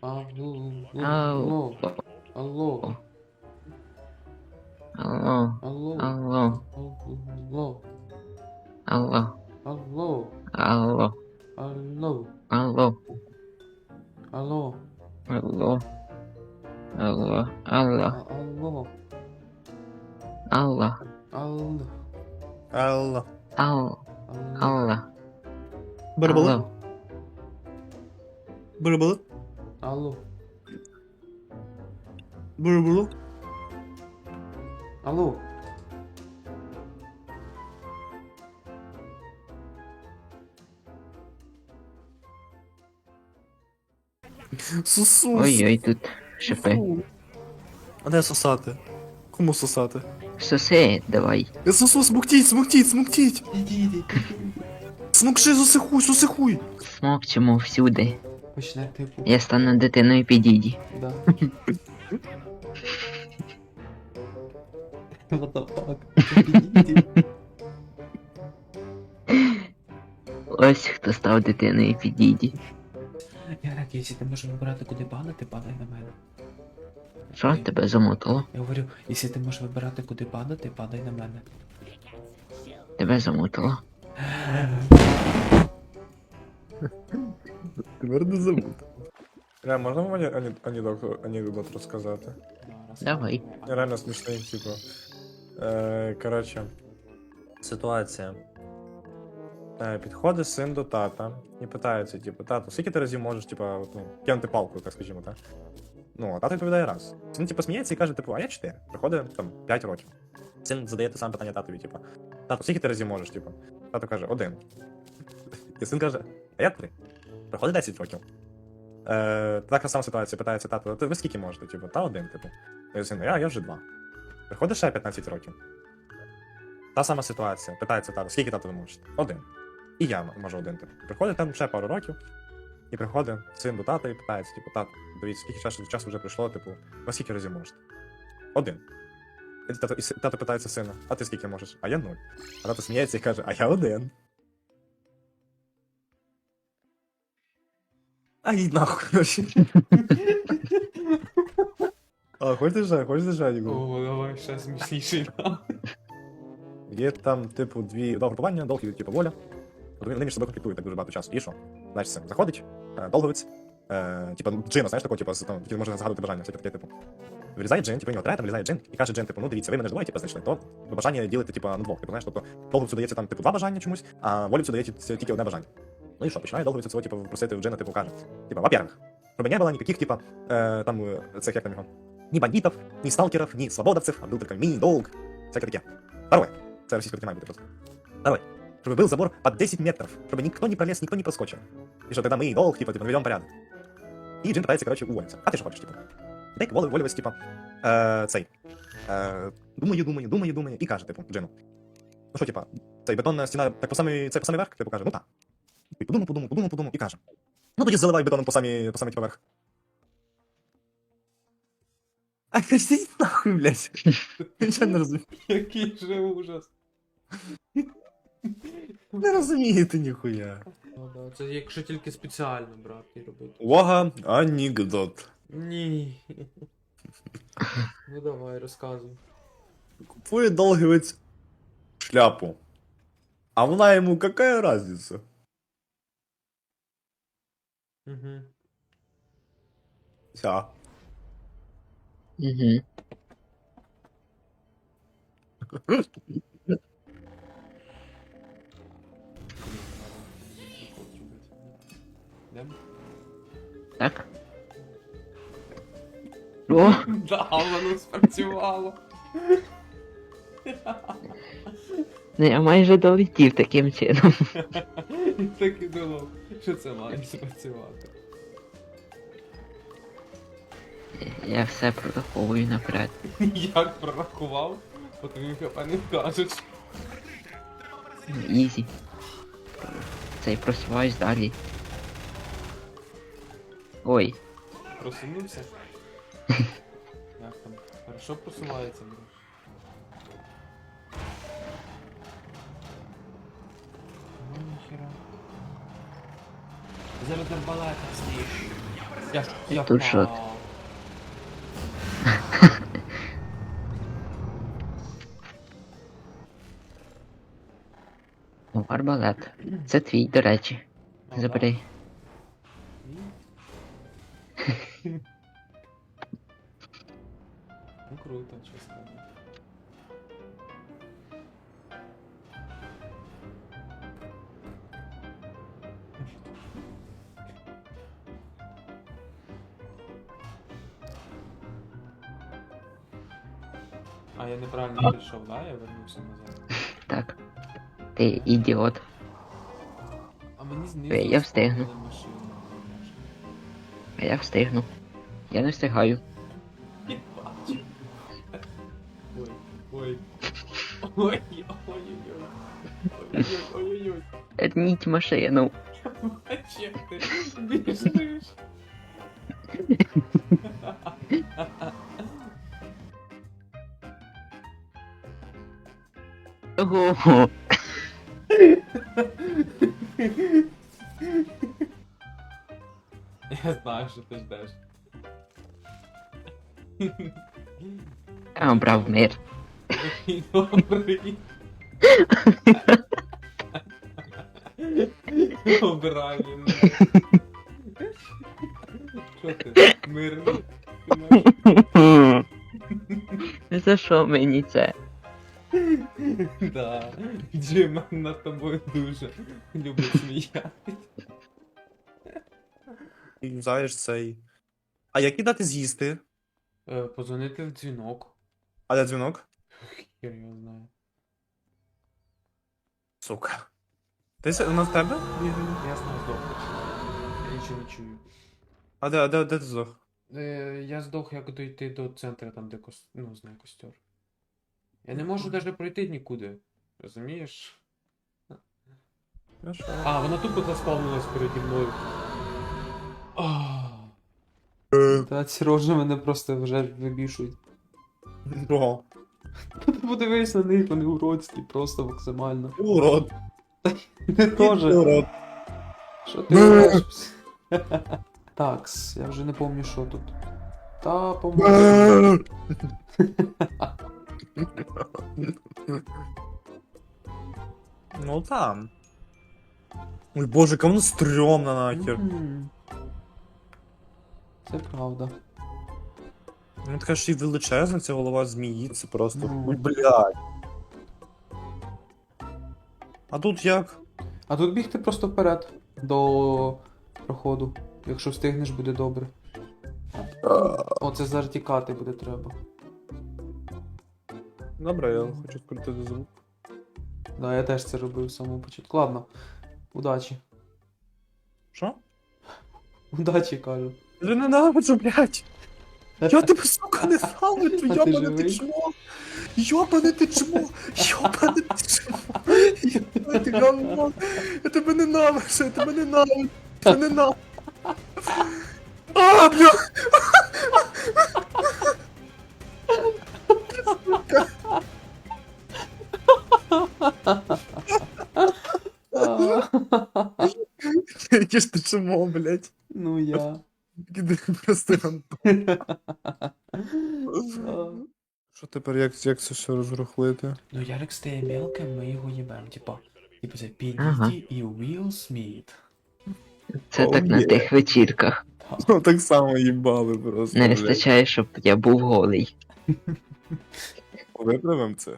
Алло. Алло. Алло. Алло. Алло. Алло. Алло. Алло. Алло. Алло. Алло. Алло. Алло. Алло. Алло. А- Алло. Алло. Алло. Алло. Алло. Алло. Було, було. Алло. Сусус. Ой-ой, тут шипи. А де сосати? Кому сосати? Соси, давай. Е, Сусус, смоктіть, смоктіть, смоктіть! Ідіть. Смокши, засихуй, засихуй! чому всюди. Почне типу. Я стану дитиною підійді. Да. What the fuck? Іди. Ось хто став дитиною підійді. Ярик, якщо ти можеш вибирати, куди падати, падай на мене. Що тебе замотало? Я говорю, якщо ти можеш вибирати, куди падати, падай на мене. Тебе замотало. Тепер не забудь. Ре, можна мені ані- анекдот, анекдот розказати? Давай. Реально смішний, типу. Е, коротше. Ситуація. Е, підходить син до тата і питається, типу, тато, скільки ти разів можеш, типу, от, ну, кинути палку, так скажімо, так? Ну, а тато відповідає раз. Син, типу, сміється і каже, типу, а я чотири. Приходить там 5 років. Син задає те саме питання татові, типу, тато, скільки ти разів можеш, типу? Тато каже, один. І син каже, а я три. Приходить 10 років. Е, така сама ситуація, питається тато, ви скільки можете? Типу, та один, типу. Я сину, я, я вже два. Приходить ще 15 років. Та сама ситуація. Питається тато, скільки тато ви можете? Один. І я можу один. Типу. Приходить там ще пару років, і приходить син до тата і питається, типу, тато, дивіться, скільки часу, часу вже пройшло, типу, ви скільки разів можете? Один. І тато, і тато питається сина, а ти скільки можеш? А я нуль. А тато сміється і каже, а я один. А їдь нахуй. коротше. А, хочеш же, хочеш Ігор? О, давай ще смішніший. Є там, типу, дві два групування, долг типу воля. Вони між собою конфліктують так дуже багато часу. І що? Значить, це заходить, е, долговець, е, типу, джина, знаєш, такого, типу, з- там, який може загадувати бажання, все таке, типу. Вирізає джин, типу, у нього треба, там вирізає джин, і каже джин, типу, ну дивіться, ви мене ж двоє, типу, знайшли, то бажання ділити, типу, на двох, типу, знаєш, тобто долговцю дається там, типу, два бажання чомусь, а волівцю дається тільки одне бажання. Ну і що, починає долговець цього, типу, просити в джина, типу, каже, типу, во-первых, чтобы не было никаких, типа, э, там, э, цех, як там його, ни бандитов, ни сталкеров, ни свободовцев, а был только мини-долг, всякое таке. Второе. Це російською таки має бути просто. Второе. Чтобы был забор под 10 метров, чтобы никто не пролез, никто не проскочил. И что тогда мы долг, типа, типа, наведем порядок. И Джин пытается, короче, уволиться. А ты что хочешь, типа? Дейк Волі уволювався, типа, е, цей. Е, думаю, думаю, думаю, думаю, і каже, типу, Джину. Ну що, типа, цей бетонна стіна, так по самий, це по самий верх, типу, каже, ну так. І подумав, подумав, подумав, подумав, і каже. Ну тоді заливай бетоном по самі, по самий, типа, верх. А кажи нахуй, блядь. Я не розумію. Який же ужас. Не розумієте ніхуя. Ну, да, Це якщо тільки спеціально брати і робити. Увага, анекдот. Ні. Ну давай, розказуй. Купує долгівець шляпу. А вона йому какая разница? Uhum. Só. Uhum. É? Oh. Da aula. ну я майже долетів таким чином. Так і думав, що це має спрацювати. Я все прораховую наперед. Як прорахував, бо тобі хп не вкажеш. Ізі. Цей просуваюсь далі. Ой, Просунувся? Як там? Хорошо просувається, бро. Ну ніхера. Зараз арбалета стоїш. Я, я Тут що? впав. О, арбалет. Це твій, до речі. Ага. Забери. Ну круто, чесно. А я неправильно прийшов, да? Я вернувся назад. Так. Ти ідіот. А мені знизу Е, я встигну. машину. А я встигну. Я не встигаю. Ой, ой. Ой, ой, ой, ой. Ой, ой, Верніть машину. Ти біжиш. Ого. Я знаю, що ти ждеш. Я обрав мир. Добрий. Обирай він. Що ти? Мирний? Ти маєш? За що мені це? Да. Джим над тобою дуже любить сміяти. І знаєш цей. А які дати з'їсти? Е, Позвонити в дзвінок. А де дзвінок? Хер його знає. Сука. Ти с- на тебе? Я знаю здох. Я нічого не чую. А де, а де, де ти здох? Е, я здох, як дойти до центру, там, де кос... ну, знаю, костер. Я не можу навіть пройти нікуди. Розумієш? Хорошо. А, вона тупо заспавнилась переді мною. Та ці рожі мене просто вже вибішують. Ого. Подивись на них, вони уродські, просто максимально. Урод. Ти теж. Урод. Що ти робиш? Такс, я вже не пам'ятаю, що тут. Та, по-моєму. Ну там. Ой боже, кому стрёмно нахер. Це правда. Ну така ж і величезна ця голова змії, це просто. Ну. Ой, блядь. А тут як? А тут бігти просто вперед до проходу. Якщо встигнеш, буде добре. О, це зараз тікати буде треба. Добре, я хочу скрутити звук. Да, я теж це робив з самого початку. Ладно. Удачі. Що? Удачі, кажу. Я ненавиджу, блядь. Я тебе, сука, не ненавиджу, А ти йобане ти живий? чмо. Йобане ти чмо. Йобане ти чмо. Йобане ти говно. Я тебе ненавиджу, я тебе ненавиджу. Я ненавиджу. А, бля. Яке ти чмо, блядь. Ну я. Іди просто Антон. Що тепер, як, як це все розрухлити? Ну Ярик стає мелким, ми його їбем. Типа, типа це Ага. PDD і Will Сміт. Це так на тих вечірках. Ну так само їбали просто. Не блядь. вистачає, щоб я був голий. Виправимо це.